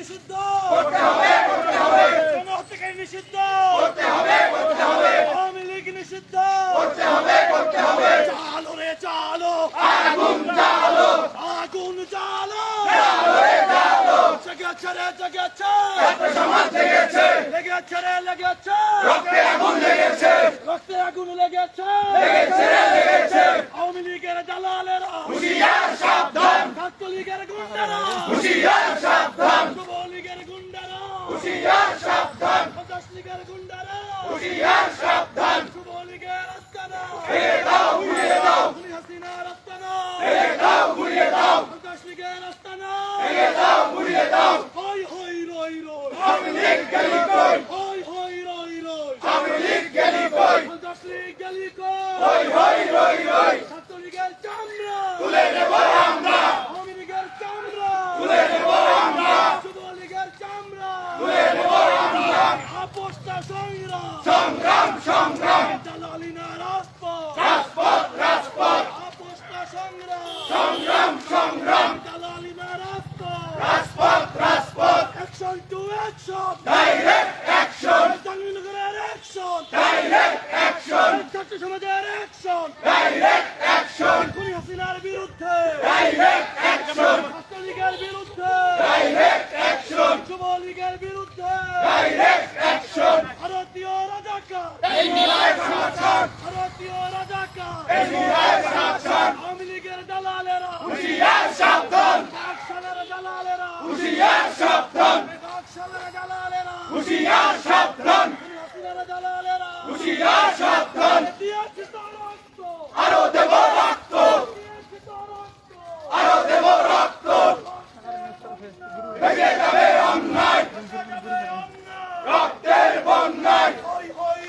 নিষিদ্ধ। করতে হবে করতে হবে। গণহত্যাকারী নিষিদ্ধ। করতে হবে করতে হবে। আওয়ামী লীগ নিষিদ্ধ। করতে হবে করতে হবে। চালো রে চালো। আগুন জ্বালো আগুন চালো। জেগেছে রে জেগেছে ছাত্র সমাজ জেগেছে লেগেছে রে লেগেছে রক্তে আগুন লেগেছে। রক্তে আগুন লেগেছে। লেগেছে রে লেগেছে। আওয়ামী লীগের দালালেরা। হুশিয়ার সাবধান। ছাত্রলীগের গুন্ডারা। হুশিয়ার সাবধান যুব লীগের গুন্ডারা হুশিয়ার সাবধান সন্ত্রাস লীগের গুন্ডারা হুশিয়ার সাবধান যুব লীগের আস্তানা ভেঙে দাও উড়িয়ে দাও খুনি হাসিনার আস্তানা ভেঙে দাও উড়িয়ে দাও সন্ত্রাস লীগের আস্তানা ভেঙে দাও উড়িয়ে দাও হই হই রই রই আওয়ামী লীগ গেলি কই হই হই রই রই আওয়ামী লীগ গেলি কই সন্ত্রাস লীগ গেলি কই হই হই রই সংগ্রাম সংগ্রাম। সংগ্রাম দালালি না রাজপথ রাজপথ। রাজপথ আপোষটা সংগ্রাম সংগ্রাম। সংগ্রাম দালালি না রাজপথ রাজপথ। রাজপথ action to action direct action জাহাঙ্গীরনগরের action direct action ছাত্র সমাজের অ্যাকশন ডাইরেক্ট অ্যাকশন খুনি হাসিনার বিরুদ্ধে। ডাইরেক্ট অ্যাকশন ছাত্রলীগের বিরুদ্ধে ডাইরেক্ট অ্যাকশন যুবলীগের বিরুদ্ধে ডাইরেক্ট ভারতীয় রাজাকার। ভারতীয় রাজাকার। আওয়ামী লীগের দালালেরা। বাকশালের দালালেরা। বাকশালের দালালেরা। হাসিনার দালালেরা। দিয়েছে তো রক্ত আরও দেব রক্ত দিয়েছে তো রক্ত আরও দেব রক্ত ভেঙে যাবে। রক্তের বন্যায় হই হই